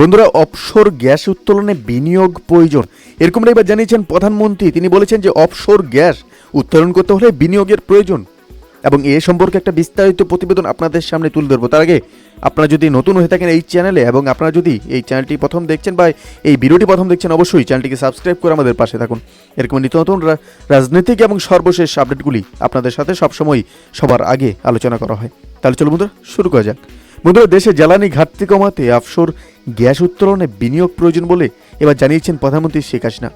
বন্ধুরা অপসর গ্যাস উত্তোলনে বিনিয়োগ প্রয়োজন। এরকমটা এবার জানিয়েছেন প্রধানমন্ত্রী। তিনি বলেছেন যে অপসর গ্যাস উত্তোলন করতে হলে বিনিয়োগের প্রয়োজন। এবং এ সম্পর্কে একটা বিস্তারিত প্রতিবেদন আপনাদের সামনে তুলে ধরবো। তার আগে, আপনারা যদি নতুন হয়ে থাকেন এই চ্যানেলে এবং আপনারা যদি এই চ্যানেলটি প্রথম দেখছেন বা এই ভিডিওটি প্রথম দেখছেন, অবশ্যই চ্যানেলটিকে সাবস্ক্রাইব করে আমাদের পাশে থাকুন। এরকম নিত্য নতুন রাজনৈতিক এবং সর্বশেষ আপডেটগুলি আপনাদের সাথে সবসময় সবার আগে আলোচনা করা হয়। তাহলে চলো বন্ধুরা, শুরু করা যাক। বন্ধুরা দেশে জ্বালানি ঘাটতি কমাতে আফসোর গ্যাস উত্তোলনে বিনিয়োগ প্রয়োজন বলে এবার জানিয়েছেন প্রধানমন্ত্রী শেখ হাসিনা।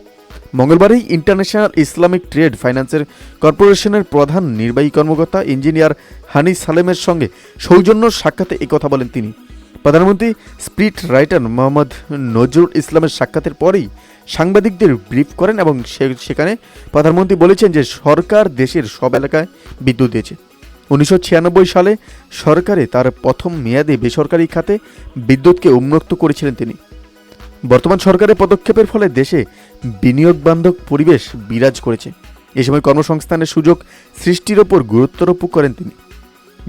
মঙ্গলবারই ইন্টারন্যাশনাল ইসলামিক ট্রেড ফাইন্যান্সের কর্পোরেশনের প্রধান নির্বাহী কর্মকর্তা ইঞ্জিনিয়ার হানি সালেমের সঙ্গে সৌজন্য সাক্ষাতে একথা বলেন তিনি। প্রধানমন্ত্রী স্প্রিট রাইটার মোহাম্মদ নজরুল ইসলামের সাক্ষাতের পরেই সাংবাদিকদের ব্রিফ করেন এবং সেখানে প্রধানমন্ত্রী বলেছেন যে সরকার দেশের সব এলাকায় বিদ্যুৎ দিয়েছে। উনিশশো ছিয়ানব্বই সালে সরকারে তার প্রথম মেয়াদে বেসরকারি খাতে বিদ্যুৎকে উন্মুক্ত করেছিলেন তিনি। বর্তমান সরকারের পদক্ষেপের ফলে দেশে বিনিয়োগ বান্ধব পরিবেশ বিরাজ করেছে। এ সময় কর্মসংস্থানের সুযোগ সৃষ্টির ওপর গুরুত্বারোপ করেন তিনি।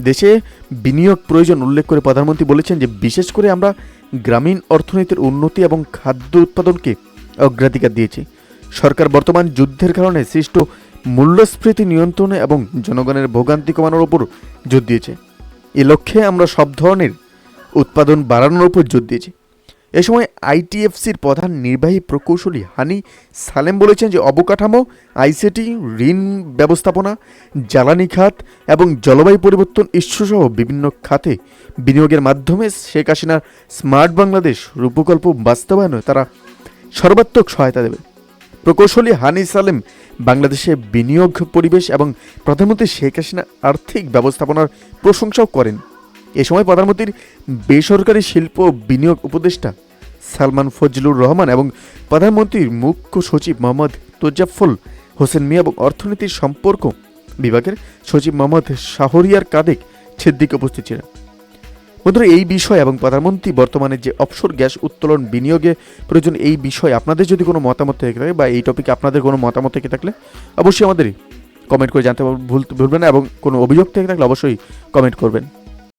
দেশে বিনিয়োগ প্রয়োজন উল্লেখ করে প্রধানমন্ত্রী বলেছেন যে, বিশেষ করে আমরা গ্রামীণ অর্থনীতির উন্নতি এবং খাদ্য উৎপাদনকে অগ্রাধিকার দিয়েছি। সরকার বর্তমান যুদ্ধের কারণে সৃষ্ট মূল্যস্ফীতি নিয়ন্ত্রণে এবং জনগণের ভোগান্তি কমানোর ওপর জোর দিয়েছে। এ লক্ষ্যে আমরা সব ধরনের উৎপাদন বাড়ানোর উপর জোর দিয়েছি। এ সময় আইটিএফসির প্রধান নির্বাহী প্রকৌশলী হানি সালেম বলেছেন যে, অবকাঠামো, আইসিটি, ঋণ ব্যবস্থাপনা, জ্বালানি খাত এবং জলবায়ু পরিবর্তন ইস্যুসহ বিভিন্ন খাতে বিনিয়োগের মাধ্যমে শেখ হাসিনার স্মার্ট বাংলাদেশ রূপকল্প বাস্তবায়নে তারা সর্বাত্মক সহায়তা দেবে প্রকৌশলী হানি সালেম বাংলাদেশে বিনিয়োগ পরিবেশ এবং প্রধানমন্ত্রী শেখ হাসিনা আর্থিক ব্যবস্থাপনার প্রশংসাও করেন। এ সময় প্রধানমন্ত্রীর বেসরকারি শিল্প বিনিয়োগ উপদেষ্টা সালমান ফজলুর রহমান এবং প্রধানমন্ত্রীর মুখ্য সচিব মোহাম্মদ তোজাফল হোসেন মিয়া এবং অর্থনীতির সম্পর্ক বিভাগের সচিব মোহাম্মদ শাহরিয়ার কাদেক ছিদ্দিক উপস্থিত ছিলেন। বন্ধুরা, এই বিষয় এবং প্রধানমন্ত্রী বর্তমানে যে অপসর গ্যাস উত্তোলন বিনিয়োগে প্রয়োজন, এই বিষয়ে আপনাদের যদি কোনো মতামত থেকে থাকে বা এই টপিকে আপনাদের কোনো মতামত থেকে থাকলে অবশ্যই আমাদের কমেন্ট করে জানতে ভুল ভুলবেন না এবং কোনো অভিযোগ থেকে থাকলে অবশ্যই কমেন্ট করবেন।